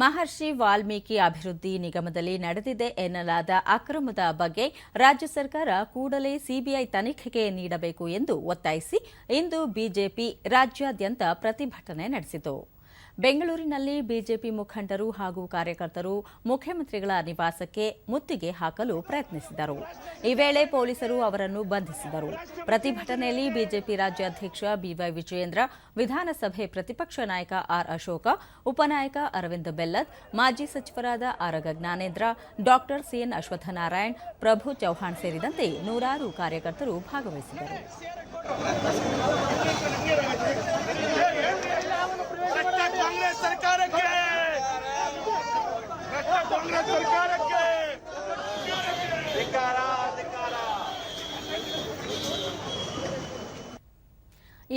ಮಹರ್ಷಿ ವಾಲ್ಮೀಕಿ ಅಭಿವೃದ್ಧಿ ನಿಗಮದಲ್ಲಿ ನಡೆದಿದೆ ಎನ್ನಲಾದ ಅಕ್ರಮದ ಬಗ್ಗೆ ರಾಜ್ಯ ಸರ್ಕಾರ ಕೂಡಲೇ ಸಿಬಿಐ ತನಿಖೆಗೆ ನೀಡಬೇಕು ಎಂದು ಒತ್ತಾಯಿಸಿ ಇಂದು ಬಿಜೆಪಿ ರಾಜ್ಯಾದ್ಯಂತ ಪ್ರತಿಭಟನೆ ನಡೆಸಿತು. ಬೆಂಗಳೂರಿನಲ್ಲಿ ಬಿಜೆಪಿ ಮುಖಂಡರು ಹಾಗೂ ಕಾರ್ಯಕರ್ತರು ಮುಖ್ಯಮಂತ್ರಿಗಳ ನಿವಾಸಕ್ಕೆ ಮುತ್ತಿಗೆ ಹಾಕಲು ಪ್ರಯತ್ನಿಸಿದರು. ಈ ವೇಳೆ ಪೊಲೀಸರು ಅವರನ್ನು ಬಂಧಿಸಿದರು. ಪ್ರತಿಭಟನೆಯಲ್ಲಿ ಬಿಜೆಪಿ ರಾಜ್ಯಾಧ್ಯಕ್ಷ ಬಿವೈ ವಿಜಯೇಂದ್ರ, ವಿಧಾನಸಭೆ ಪ್ರತಿಪಕ್ಷ ನಾಯಕ ಆರ್. ಅಶೋಕ, ಉಪನಾಯಕ ಅರವಿಂದ ಬೆಲ್ಲದ್ ಮಾಜಿ ಸಚಿವರಾದ ಆರಗ ಜ್ಞಾನೇಂದ್ರ, ಡಾಕ್ಟರ್ ಸಿಎನ್ ಅಶ್ವತ್ಥನಾರಾಯಣ್, ಪ್ರಭು ಚೌಹಾಣ್ ಸೇರಿದಂತೆ ನೂರಾರು ಕಾರ್ಯಕರ್ತರು ಭಾಗವಹಿಸಿದರು.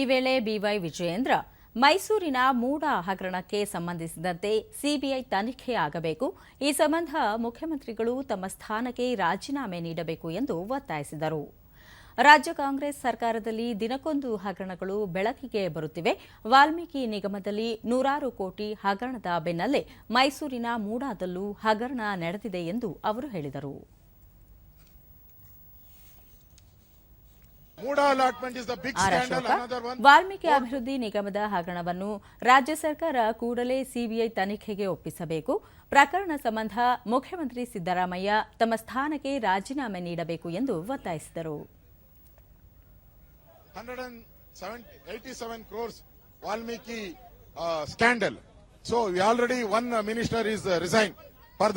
ಈ ವೇಳೆ ಬಿವೈ ವಿಜಯೇಂದ್ರ ಮೈಸೂರಿನ ಮೂಡ ಹಗರಣಕ್ಕೆ ಸಂಬಂಧಿಸಿದಂತೆ ಸಿಬಿಐ ತನಿಖೆ ಆಗಬೇಕು. ಈ ಸಂಬಂಧ ಮುಖ್ಯಮಂತ್ರಿಗಳು ತಮ್ಮ ಸ್ಥಾನಕ್ಕೆ ರಾಜೀನಾಮೆ ನೀಡಬೇಕು ಎಂದು ಒತ್ತಾಯಿಸಿದರು. ರಾಜ್ಯ ಕಾಂಗ್ರೆಸ್ ಸರ್ಕಾರದಲ್ಲಿ ದಿನಕ್ಕೊಂದು ಹಗರಣಗಳು ಬೆಳಕಿಗೆ ಬರುತ್ತಿವೆ. ವಾಲ್ಮೀಕಿ ನಿಗಮದಲ್ಲಿ ನೂರಾರು ಕೋಟಿ ಹಗರಣದ ಬೆನ್ನಲ್ಲೇ ಮೈಸೂರಿನ ಮೂಡಾದಲ್ಲೂ ಹಗರಣ ನಡೆದಿದೆ ಎಂದು ಅವರು ಹೇಳಿದರು Muda allotment is the big R. Ashoka. Valmiki ಅಭಿವೃದ್ಧಿ ನಿಗಮದ ಹಗರಣವನ್ನು ರಾಜ್ಯ ಸರ್ಕಾರ ಕೂಡಲೇ ಸಿಬಿಐ ತನಿಖೆಗೆ ಒಪ್ಪಿಸಬೇಕು ಪ್ರಕರಣ ಸಂಬಂಧ ಮುಖ್ಯಮಂತ್ರಿ ಸಿದ್ದರಾಮಯ್ಯ ತಮ್ಮ ಸ್ಥಾನಕ್ಕೆ ರಾಜೀನಾಮೆ ನೀಡಬೇಕು ಎಂದು ಒತ್ತಾಯಿಸಿದರು 187 crores Valmiki uh, scandal. So we already one uh, minister is uh, resigned for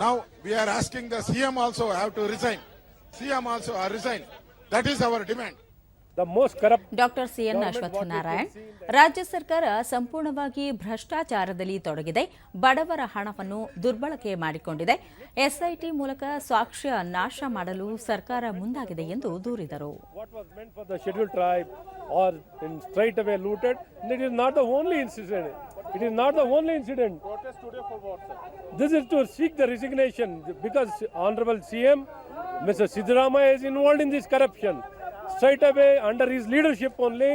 Now we are asking the CM also have to resign. CM also are resigned. That is our demand. Doctor CN Ashwathnarayan ರಾಜ್ಯ ಸರ್ಕಾರ ಸಂಪೂರ್ಣವಾಗಿ ಭ್ರಷ್ಟಾಚಾರದಲ್ಲಿ ತೊಡಗಿದೆ ಬಡವರ ಹಣವನ್ನು ದುರ್ಬಳಕೆ ಮಾಡಿಕೊಂಡಿದೆ SIT ಮೂಲಕ ಸಾಕ್ಷ್ಯ ನಾಶ ಮಾಡಲು ಸರ್ಕಾರ ಮುಂದಾಗಿದೆ ಎಂದು ದೂರಿದರು it is not only incident this is to seek the resignation because honorable cm mr siddaramaya is involved in this corruption straight away under his leadership only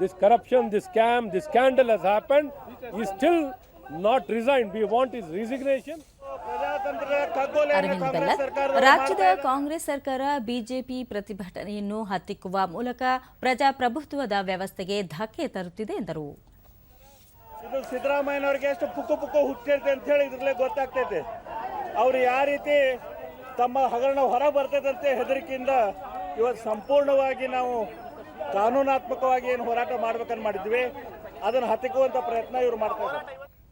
this corruption this scam this scandal has happened he is still not resigned we want his resignation Arvind Bella ರಾಜ್ಯದ ಕಾಂಗ್ರೆಸ್ ಸರ್ಕಾರ BJP ಪ್ರತಿಭಟನೆಯನ್ನು ಹತ್ತಿಕ್ಕುವ ಮೂಲಕ ಪ್ರಜಾಪ್ರಭುತ್ವದ ವ್ಯವಸ್ಥೆಗೆ ಧಕ್ಕೆ ತರುತ್ತಿದೆ ಎಂದರು ಇದು ಸಿದ್ದರಾಮಯ್ಯನವ್ರಿಗೆ ಎಷ್ಟು ಪುಕ್ಕು ಪುಕ್ಕು ಹುಟ್ಟಿರ್ತೈತೆ ಅಂತ ಹೇಳಿ ಇದ್ರಲ್ಲೇ ಗೊತ್ತಾಗ್ತೈತೆ. ಅವ್ರು ಯಾವ ರೀತಿ ತಮ್ಮ ಹಗರಣ ಹೊರ ಬರ್ತದಂತೆ ಹೆದರಿಕೆಯಿಂದ ಇವತ್ತು ಸಂಪೂರ್ಣವಾಗಿ ನಾವು ಕಾನೂನಾತ್ಮಕವಾಗಿ ಏನು ಹೋರಾಟ ಮಾಡ್ಬೇಕನ್ನು ಮಾಡಿದ್ವಿ. ಅದನ್ನು ಹತ್ತಿಕ್ಕುವಂಥ ಪ್ರಯತ್ನ ಇವರು ಮಾಡ್ತಾ ಇದ್ದಾರೆ.